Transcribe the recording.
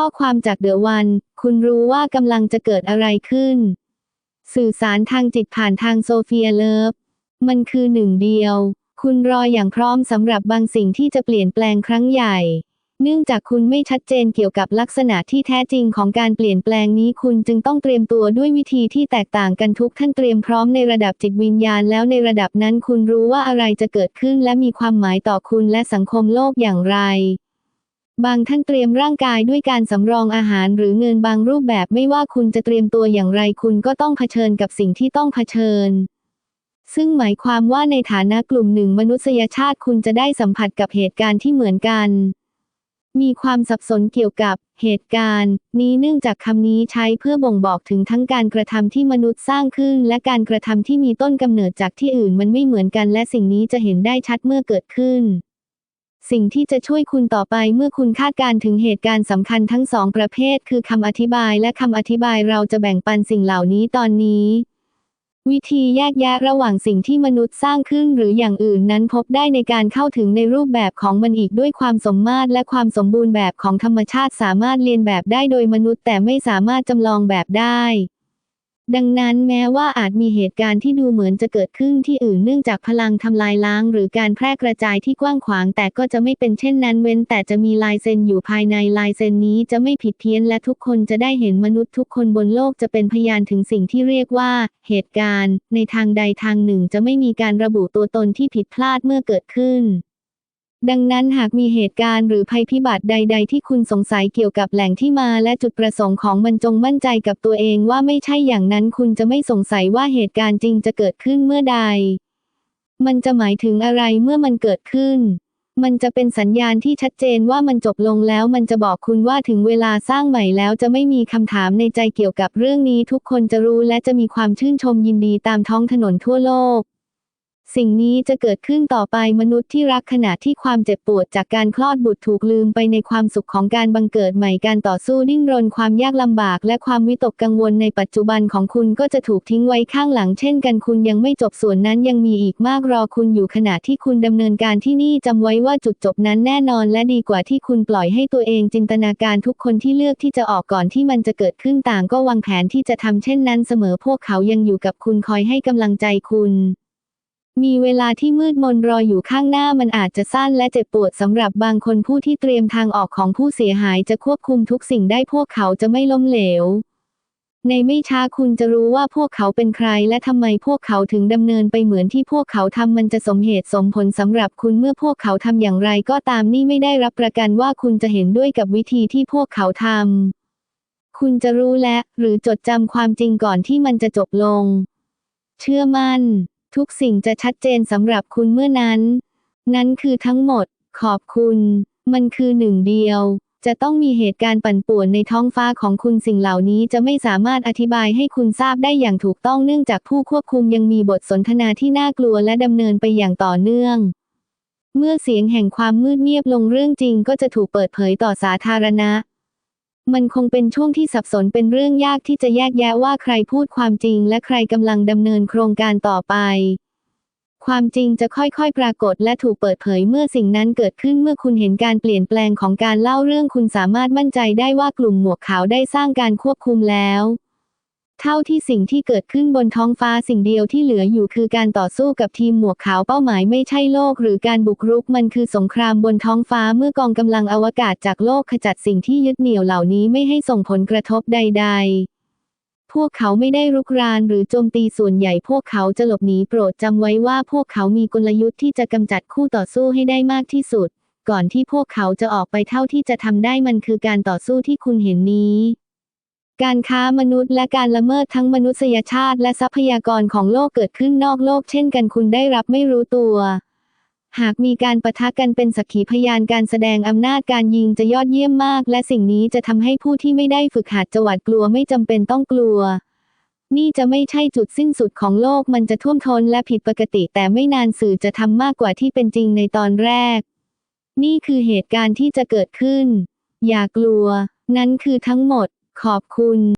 ข้อความจากเดอะวัน คุณรู้ว่ากำลังจะเกิดอะไรขึ้น สื่อสารทางจิตผ่านทางโซเฟียเลิฟ มันคือหนึ่งเดียว คุณรออย่างพร้อมสำหรับบางสิ่งที่จะเปลี่ยนแปลงครั้งใหญ่ เนื่องจากคุณไม่ชัดเจนเกี่ยวกับลักษณะที่แท้จริงของการเปลี่ยนแปลงนี้คุณจึงต้องเตรียมตัวด้วยวิธีที่แตกต่างกันทุกท่านเตรียมพร้อมในระดับจิตวิญญาณแล้วในระดับนั้นคุณรู้ว่าอะไรจะเกิดขึ้นและมีความหมายต่อคุณและสังคมโลกอย่างไร บางท่านเตรียมร่างกายด้วยการสำรองอาหารหรือเงินบางรูปแบบไม่ว่าคุณจะเตรียมตัวอย่างไรคุณก็ต้องเผชิญกับสิ่งที่ต้องเผชิญ ซึ่งหมายความว่าในฐานะกลุ่มหนึ่งมนุษยชาติคุณจะได้สัมผัสกับเหตุการณ์ที่เหมือนกัน มีความสับสนเกี่ยวกับเหตุการณ์ นี้เนื่องจากคำนี้ใช้เพื่อบ่งบอกถึงทั้งการกระทำที่มนุษย์สร้างขึ้น และการกระทำที่มีต้นกำเนิดจากที่อื่นมันไม่เหมือนกัน และสิ่งนี้จะเห็นได้ชัดเมื่อเกิดขึ้น สิ่งที่จะช่วยคุณต่อไปเมื่อคุณคาดการณ์ถึงเหตุการณ์สำคัญทั้งสองประเภท คือคำอธิบายและคำอธิบายเราจะแบ่งปันสิ่งเหล่านี้ตอนนี้ วิธีแยกแยะระหว่างสิ่งที่มนุษย์สร้างขึ้นหรืออย่างอื่นนั้นพบได้ในการเข้าถึงในรูปแบบของมันอีกด้วยความสมมาตรและความสมบูรณ์แบบของธรรมชาติสามารถเรียนแบบได้โดยมนุษย์แต่ไม่สามารถจำลองแบบได้ ดังนั้นแม้ว่าอาจมีเหตุการณ์ที่ดูเหมือนจะเกิดขึ้นที่อื่นเนื่องจากพลังทำลายล้าง หรือการแพร่กระจายที่กว้างขวาง แต่ก็จะไม่เป็นเช่นนั้นเว้น แต่จะมีลายเซ็นอยู่ภายในลายเซ็นนี้จะไม่ผิดเพี้ยนและทุกคนจะได้เห็นมนุษย์ทุกคนบนโลกจะเป็นพยานถึงสิ่งที่เรียกว่า เหตุการณ์ ในทางใดทางหนึ่งจะไม่มีการระบุตัวตนที่ผิดพลาดเมื่อเกิดขึ้น ดังนั้นหากมีเหตุการณ์หรือภัยพิบัติใด ๆ ที่คุณสงสัยเกี่ยวกับแหล่งที่มาและจุดประสงค์ของมันจงมั่นใจกับตัวเองว่าไม่ใช่อย่างนั้นคุณจะไม่สงสัยว่าเหตุการณ์จริงจะเกิดขึ้นเมื่อใด มันจะหมายถึงอะไรเมื่อมันเกิดขึ้น มันจะเป็นสัญญาณที่ชัดเจนว่ามันจบลงแล้วมันจะบอกคุณว่าถึงเวลาสร้างใหม่แล้วจะไม่มีคำถามในใจเกี่ยวกับเรื่องนี้ทุกคนจะรู้และจะมีความชื่นชมยินดีตามท้องถนนทั่วโลก สิ่งนี้จะเกิดขึ้นต่อไปมนุษย์ที่รักขณะที่ความเจ็บปวดจากการคลอดบุตรถูกลืมไปในความสุขของการบังเกิดใหม่การต่อสู้ดิ้นรนความยากลำบาก และความวิตกกังวลในปัจจุบันของคุณก็จะถูกทิ้งไว้ข้างหลังเช่นกันคุณยังไม่จบส่วนนั้นยังมีอีกมากรอคุณอยู่ขณะที่คุณดำเนินการที่นี่จำไว้ว่าจุดจบนั้นแน่นอน และดีกว่าที่คุณปล่อยให้ตัวเองจินตนาการทุกคนที่เลือกที่จะออกก่อนที่มันจะเกิดขึ้นต่างก็วางแผนที่จะทำเช่นนั้นเสมอพวกเขายังอยู่กับคุณคอยให้กำลังใจคุณ มีเวลาที่มืดมนรออยู่ข้างหน้ามันอาจจะสั้นและเจ็บปวดสำหรับบางคนผู้ที่เตรียมทางออกของผู้เสียหายจะควบคุมทุกสิ่งได้พวกเขาจะไม่ล้มเหลว ในไม่ช้าคุณจะรู้ว่าพวกเขาเป็นใครและทำไมพวกเขาถึงดำเนินไปเหมือนที่พวกเขาทำมันจะสมเหตุสมผลสำหรับคุณเมื่อพวกเขาทำอย่างไรก็ตามนี่ไม่ได้รับประกันว่าคุณจะเห็นด้วยกับวิธีที่พวกเขาทำคุณจะรู้และ หรือจดจำความจริงก่อนที่มันจะจบลง เชื่อมั่น ทุกสิ่งจะชัดเจนสำหรับคุณเมื่อนั้น นั้นคือทั้งหมด ขอบคุณ มันคือหนึ่งเดียว จะต้องมีเหตุการณ์ปั่นป่วนในท้องฟ้าของคุณสิ่งเหล่านี้จะไม่สามารถอธิบายให้คุณทราบได้อย่างถูกต้องเนื่องจากผู้ควบคุมยังมีบทสนทนาที่น่ากลัวและดำเนินไปอย่างต่อเนื่อง เมื่อเสียงแห่งความมืดเงียบลงเรื่องจริงก็จะถูกเปิดเผยต่อสาธารณะ มันคงเป็นช่วงที่สับสนเป็นเรื่องยากที่จะแยกแยะว่าใครพูดความจริงและใครกำลังดำเนินโครงการต่อไป ความจริงจะค่อยๆ ปรากฏและถูกเปิดเผยเมื่อสิ่งนั้นเกิดขึ้นเมื่อคุณเห็นการเปลี่ยนแปลงของการเล่าเรื่องคุณสามารถมั่นใจได้ว่ากลุ่มหมวกขาวได้สร้างการควบคุมแล้ว เท่าที่สิ่งที่เกิดขึ้นบนท้องฟ้าสิ่งเดียวที่เหลืออยู่คือการต่อสู้กับทีมหมวกขาวเป้าหมายไม่ใช่โลกหรือการบุกรุกมันคือสงครามบนท้องฟ้าเมื่อกองกำลังอวกาศจากโลกขจัดสิ่งที่ยึดเหนี่ยวเหล่านี้ไม่ให้ส่งผลกระทบใด ๆพวกเขาไม่ได้รุกรานหรือโจมตีส่วนใหญ่พวกเขาจะหลบหนีโปรดจำไว้ว่าพวกเขามีกลยุทธ์ที่จะกำจัดคู่ต่อสู้ให้ได้มากที่สุด ก่อนที่พวกเขาจะออกไปเท่าที่จะทำได้มันคือการต่อสู้ที่คุณเห็นนี้ การค้ามนุษย์และการละเมิดทั้งมนุษยชาติและทรัพยากรของโลกเกิดขึ้นนอกโลกเช่นกันคุณได้รับไม่รู้ตัว หากมีการประทะกันเป็นสักขีพยานการแสดงอำนาจการยิงจะยอดเยี่ยมมาก และสิ่งนี้จะทำให้ผู้ที่ไม่ได้ฝึกหัดจวาดกลัวไม่จำเป็นต้องกลัว นี่จะไม่ใช่จุดสิ้นสุดของโลกมันจะท่วมท้นและผิดปกติ แต่ไม่นานสื่อจะทำมากกว่าที่เป็นจริงในตอนแรก นี่คือเหตุการณ์ที่จะเกิดขึ้น อย่ากลัว นั้นคือทั้งหมด ขอบคุณ